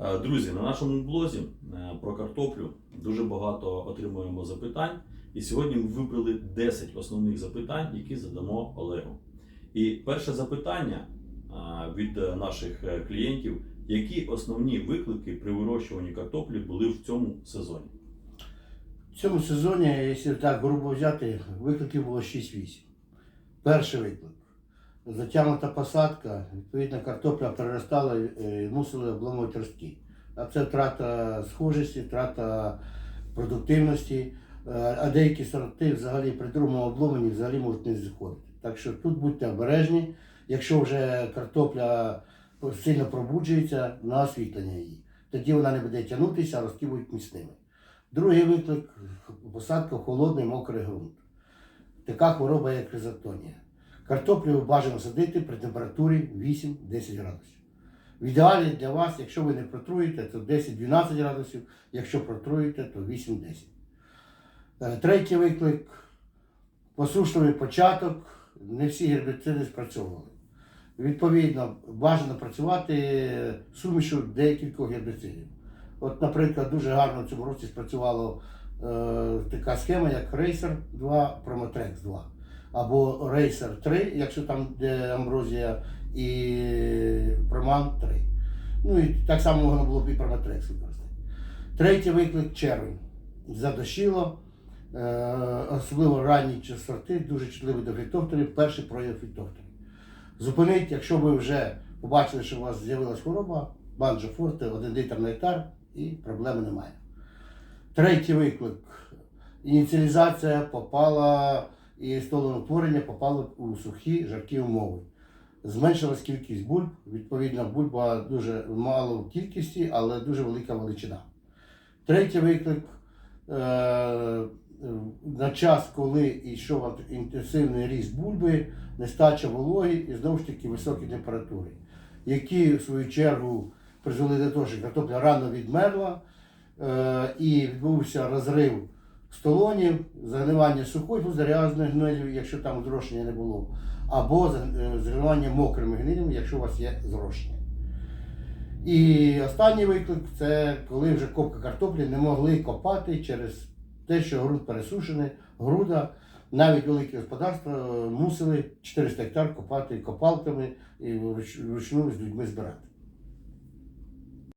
Е, Друзі, на нашому блозі е, про картоплю дуже багато отримуємо запитань. І сьогодні ми вибрали 10 основних запитань, які задамо Олегу. І перше запитання е, від наших клієнтів: які основні виклики при вирощуванні картоплі були в цьому сезоні? В цьому сезоні, якщо так грубо взяти, викликів було 6-8. Перший виклик. Затягнута посадка, відповідно, картопля переростала і мусили обламувати ростки. А це втрата схожості, втрата продуктивності, Е, а деякі сорти взагалі при другому обломанні взагалі можуть не зіходити. Так що тут будьте обережні, якщо вже картопля сильно пробуджується на освітлення її. Тоді вона не буде тягнутися, а ростки будуть міцними. Другий виклик посадка в холодний мокрий ґрунт. Така хвороба, як ризотонія. Картоплю бажано садити при температурі 8-10 градусів. В ідеалі для вас, якщо ви не протруєте, то 10-12 градусів, якщо протруєте, то 8-10. Е, Третій виклик посушливий початок. Не всі гербіциди спрацьовували. Відповідно, бажано працювати сумішу декількох гербіцидів. От, наприклад, дуже гарно в цьому році спрацювала е, така схема, як Racer 2, Promotex 2. Або Racer 3, якщо там де амброзія, і Proman 3. Ну і так само можна було б і Promotex використати. Третій виклик червень. Задощило. Е, особливо ранні сорти, дуже чутливі до фітофторів, перший прояв фітофторів. Зупинить, якщо ви вже побачили, що у вас з'явилась хвороба, банджо форте, один літр на гектар і проблеми немає. Третій виклик. Ініціалізація попала і столоутворення попало у сухі жаркі умови. Зменшилась кількість бульб, відповідно, бульба дуже мало в кількості, але дуже велика величина. Третій виклик. Е- на час, коли йшов інтенсивний ріст бульби, нестача вологи і знову ж таки високі температури, які в свою чергу призвели до того, що картопля рано відмерла е, і відбувся розрив столонів, загнивання сухої зарязної гнилю, якщо там зрошення не було, або е, загнивання мокрими гнилями, якщо у вас є зрошення. І останній виклик це коли вже копка картоплі не могли копати через те, що ґрунт пересушений, груда, навіть великі господарства е, мусили 400 гектар копати копалками і вручну з людьми збирати.